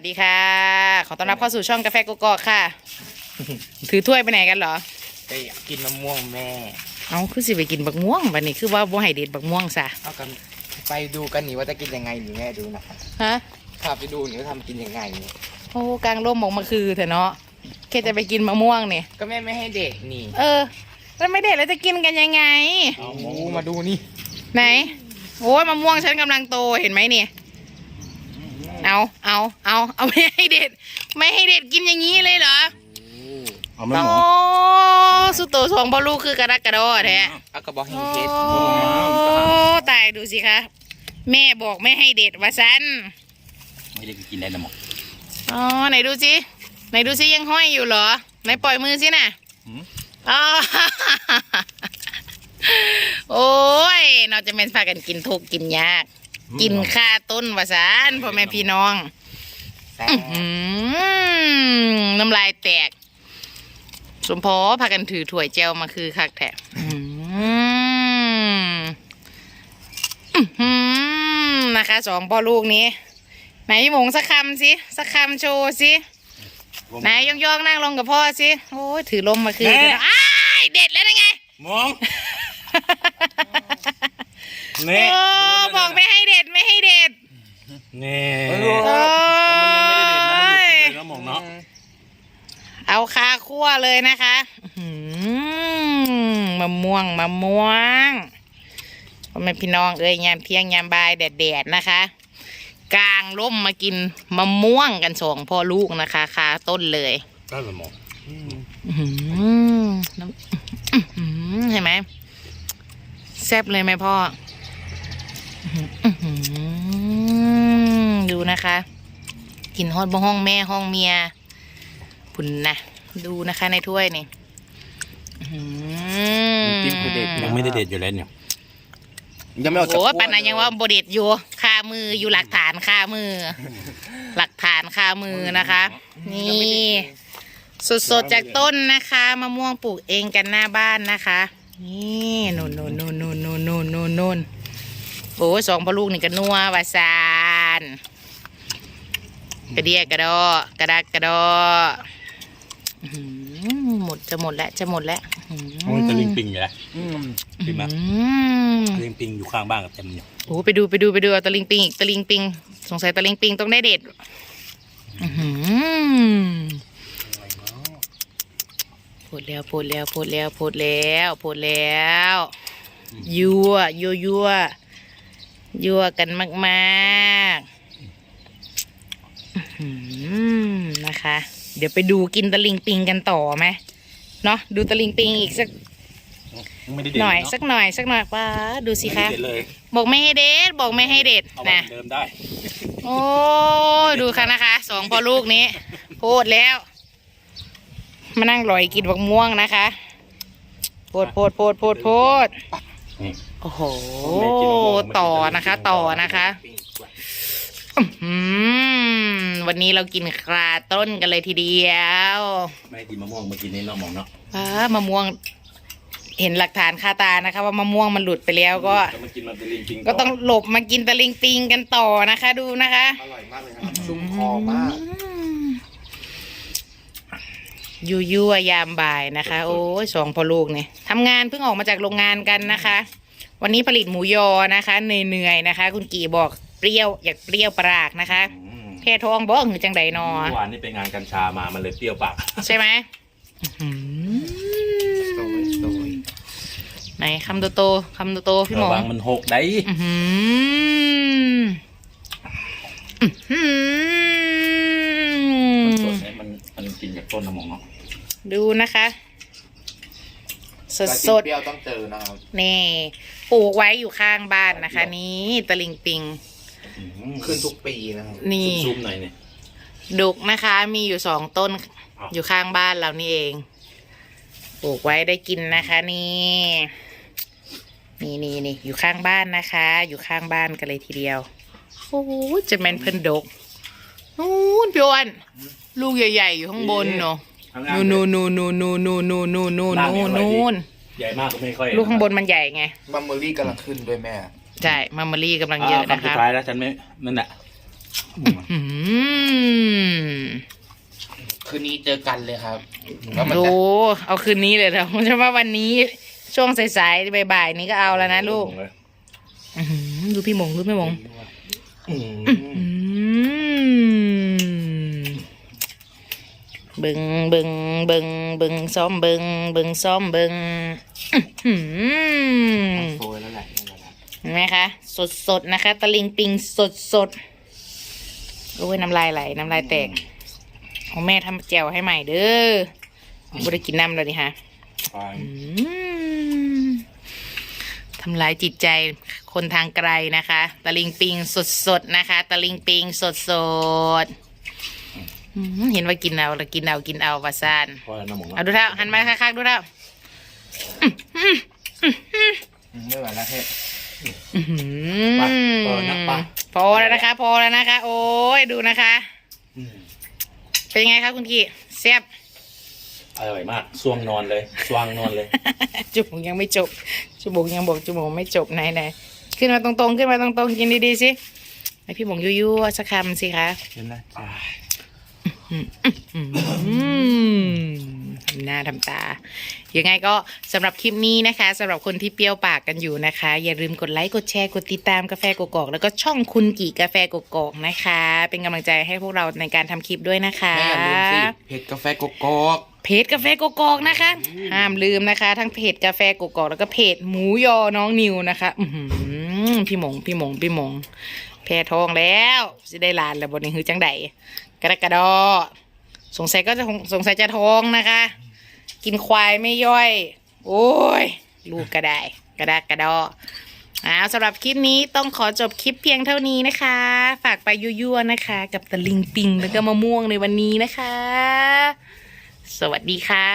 วัสดีค่ะ ขอต้อนรับเข้าสู่ช่องกาแฟกกอกค่ะ ถือถ้วยไปไหนกันเหรอก็อยากกินมะม่วงแม่ เอาคือสิไปกินบักม่วงบันนี้คือว่าบ่ให้เด็ดบักม่วงซะเอากันไปดูกันนี่ว่าจะกินยังไงนี่แม่ดูนะครับฮะพาไปดูนี่ว่าทำกินยังไงนี่โอ้กลางร่มออกมาคือเถอะเนาะแค่จะไปกินมะม่วงเนี่ยก็แม่ไม่ให้เด็กนี่ เออ แล้วไม่เด็ดแล้วจะกินกันยังไงเอามาดูนี่ไหนโอ้ยมะม่วงฉันกำลังโตเห็นไหมเนี่ย เอาเอาเอาเอาไม่ให้เด็ด ไม่ให้เด็ดกินอย่างนี้เลยเหรอเอาไหม่โอ้หมอสุดโตสองบอลูกคือกระดักกระโดดแท้เอากระบอกแห้โอ้งเพชรตายดูสิคะแม่บอกไม่ให้เด็ดว่าซันไม่ได้กินได้นะหมออ๋อไหนดูสิไหนดูสิยังห้อยอยู่เหรอไหนปล่อยมือสิน่ะหืมอ๋อโอ้ยเราจะเป็นพากันกินทุกข์กินยาก กินค่าต้นว่าซานพ่อแม่พี่น้องแซ่อื้อบหือน้ำลายแตก สมพอพากันถือถ้วยเจลมาคือคักแท้อื้อหืออื้อหือนะคะสองพ่อลูกนี้ ไหนหมงสักคำสิสักคำโชว์สิไหนย่องๆนั่งลงกับพ่อสิโอ้ยถือลมมาคืออ้ายเด็ดแล้วนะไงมองเน่โอ้บอกไม่ให้เด็ดไม่ให้เด็ด เน่โอ้มันยังไม่ได้เด็ดนะมันยติดเลยนะหมองเนาะเอาคาคั่วเลยนะคะอื้อหือมะม่วงมะม่วงพ่อแม่พี่น้องเอ้ยยามเที่ยงยามบ่ายแดดๆนะคะ กลางร่มมากินมะม่วงกันสองพ่อลูกนะคะคาต้นเลย ได้เลยหมออื้อหือน้ำอื้อหือเห็นไหมแซ่บเลยไหมพ่ออื้อหือ ดูนะคะ กินฮอดบ่ห้องแม่ห้องเมียผุนนะดูนะคะในถ้วยนี่ยังไม่ได้เด็ดอยู่แล้วเนี่ยยังไม่เอาโอ้ปันนายังว่าบเด็ดอยู่คามืออยู่หลักฐานคามือ หลักฐานคามือนะคะ นี่สดๆจากต้นนะคะมะม่วงปลูกเองกันหน้าบ้านนะคะ นี่นนนุ่นนุ่นนุ่นนุ่นนุ่นนุ่นโอ้สองพ่อลูกนี่ก็นัววาซาน กระเดียกระดอกระดักกระดออื้อหือหมดจะหมดแล้วจะหมดแล้วอื้อหือโอ้ยตะลิงปิงอยู่แล้วอืมปิงมาอืมตะลิงปิงอยู่ข้างบ้านกับเต็มอยู่โอ้ไปดูไปดูไปดูเอาตะลิงปิงอีกตะลิงปิง สงสัยตะลิงปิงต้องได้เด็ดอื้อหือพูดแล้วพูดแล้วพูดแล้วพูดแล้วพูดแล้วยั่วยั่วยั่วยั่วกันมากๆอื้อหือ นะคะ เดี๋ยวไปดูกินตะลิงปิงกันต่อไหมเนาะดูตะลิงปิงอีกสักยังไม่ได้เด็ดหน่อย เาะสักหน่อยสักหน่อยป้าดูสิไม่คะได้เด็ดเลยบอกไม่ให้เด็ดบอกไม่ให้เด็ดเอาไว้นะเดิมได้โอ้ยดูค่ะนะคะสองพ่อลูกนี้พูดแล้ว มานั่งลอยกินบักม่วงนะคะโพดโพดโพดโพดโพด นี่โอ้โห ต่อนะคะ ต่อนะคะอื้อหือ วันนี้เรากินคราต้นกันเลยทีเดียวไม่ได้กินมะม่วงเมื่อกี้นี้เนาะหมองเนาะว้ามะม่วง เห็นหลักฐานคาตานะคะ ว่ามะม่วงมันหลุดไปแล้วก็ จะมากินมาตะลิงปิงก็ต้องหลบมากินตะลิงปิงกันต่อนะคะ ดูนะคะอร่อยมากเลยครับชุ่มคอมากยูยั่วยามบ่ายนะคะ โอ้ยสองพ่อลูกเนี่ยทำงานเพิ่งออกมาจากโรงงานกันนะคะ วันนี้ผลิตหมูยอนะคะเหนื่อยๆนะคะ คุณกี่บอก เปรี้ยวอยากเปรี้ยวปรากนะคะอืมแค่ท้องบอกหรือจังใดนอ เมื่อวานนี่ไปงานกัญชามามันเลยเปรี้ยวปาก ใช่ไหมอื้อโดหืยโดอยไหนคำโตๆคำโตๆพี่หมระอวังมันหกได้อื้อหืออื้อหืมันสอดเนี่ยมันมันกินจากต้นนะหมองเนาะดูนะคะ สดแต่สกินดเปรี้ยวต้องเจอนะครับๆนี่ปลูกไว้อยู่ข้างบ้านนะคะ นี่ตะลิงปิงอืม ขึ้นทุกปีนะครับนี่ ซุ่มๆหน่อยเนี่ย ดุกนะคะมีอยู่สองต้นอ้าวอยู่ข้างบ้านเรานี่เองปลูกไว้ได้กินนะคะ นี่นี่นี่นี่อยู่ข้างบ้านนะคะ อยู่ข้างบ้านกันเลยทีเดียวโอ้ยจะแมนเพิ่นดกนู่นพี่อ้วนลูกใหญ่ ๆ อยู่ข้างบนเนาะข้างล่างนู่นนู่นนู่นนู่นนู่นนู่นนู่นนู่นนู่นนู่นนู่นใหญ่มากก็ไม่ค่อยลูกข้างบนมันใหญ่ไงมัมเมอรี่กำลังขึ้นด้วยแม่ ใช่มัมมารี่กำลังเยอะานะคำสุคะดท้ายแล้วฉันไม่นั่นแหละอืมเจอกันเลยครับว่ามันดูจะเอาคืนนี้เลยเราใช่ว่าวันนี้ช่วงสายๆบ่ายๆนี้ก็เอาแล้วนะลูกเลยอื้อหือดูพี่หมงดูพี่หมง อืมอืมเบิงเบิงเบิงเบิงซ้อมเบิงเบิงซ้อมเบิงอื้อหือโฟยแล้ว เห็นไหมคะ สดสดๆนะคะ ตะลิงปิงสดสดๆโอ้ยน้ำลายไหลน้ำลายแตกของแม่ทำแจ่วให้ใหม่เด้อบได้กินน้ำเลยดิฮะไปอืมทำลายจิตใจคนทางไกลนะคะ ตะลิงปิงสดสดๆนะคะ ตะลิงปิงสดสดๆอืมเห็นว่ากินเอาแล้วกินเอากินเอาวาซานเพราะน้ำหมองเอาดูเท่าหันมาข้างๆดูเท่าอืมไม่ไหวแล้วเทพ อื้อหืไปอเออนักปะ พอแล้วนะคะ พอแล้วนะคะ โอ้ยดูนะคะ อืมเป็นยังไงคะคุณกี้แซ่บ อร่อยมากสวงนอนเลยสวงนอนเลย จมูกยังไม่จบจมูกยังบอกจมูกไม่จบไหนไหนขึ้นมาตรงๆขึ้นมาตรงๆกินดีๆสิให้พี่หมงยั่วๆสักคำสิคะเห็นไหม อืมทำหน้าทำตา ยังไงก็สำหรับคลิปนี้นะคะสำหรับคนที่เปรี้ยวปากกันอยู่นะคะ อย่าลืมกดไลค์กดแชร์กดติดตามกาแฟกกอกแล้วก็ช่องคุณกี่กาแฟกกอกนะคะ เป็นกำลังใจให้พวกเราในการทำคลิปด้วยนะคะแม่อย่าลืมสิเพจกาแฟกกอกเพจกาแฟกกอกนะคะ ห้ามลืมนะคะ ทั้งเพจกาแฟกกอกแล้วก็เพจหมูยอน้องนิวนะคะ อือหือพี่หมงพี่หมงพี่หมงแพ้ทองแล้วจะได้ลานแล้วบนนี้คือจังใดกระดกกระดอสงสัยก็จะสงสัยจะท้องนะคะ กินควายไม่ย่อย โอ้ย ลูกกระไดกระดากกระดอเอาสำหรับคลิปนี้ต้องขอจบคลิปเพียงเท่านี้นะคะ ฝากไปยั่วๆนะคะ กับตะลิงปิงแล้วก็มะม่วงในวันนี้นะคะ สวัสดีค่ะ